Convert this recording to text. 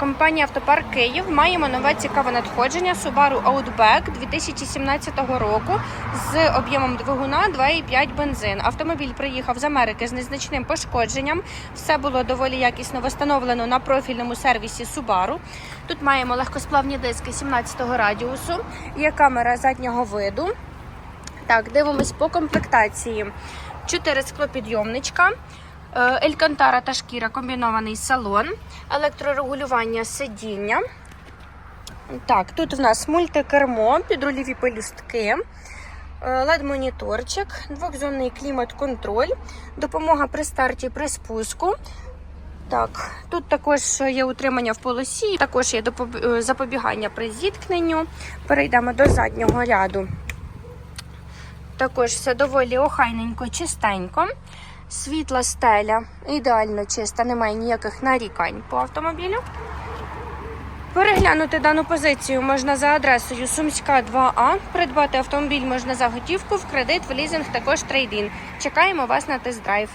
Компанія Автопарк Київ маємо нове цікаве надходження Subaru Outback 2017 року з об'ємом двигуна 2,5 бензин. Автомобіль приїхав з Америки з незначним пошкодженням. Все було доволі якісно встановлено на профільному сервісі Subaru. Тут маємо легкосплавні диски 17-го радіусу, є камера заднього виду. Так, дивимось по комплектації. Чотири склопідйомничка. Е, Елькантара та шкіра комбінований салон, електрорегулювання сидіння. Так, тут в нас мультикермо, підрульові пелюстки, LED-моніторчик, двохзонний клімат-контроль, допомога при старті при спуску. Так, тут також є утримання в полосі, також є е, запобігання при зіткненню. Перейдемо до заднього ряду. Також все доволі охайненько, чистенько. Світла стеля ідеально чиста, немає ніяких нарікань по автомобілю. Переглянути дану позицію можна за адресою Сумська 2А. Придбати автомобіль можна за готівку, в кредит, в лізинг, також трейдін. Чекаємо вас на тест-драйв.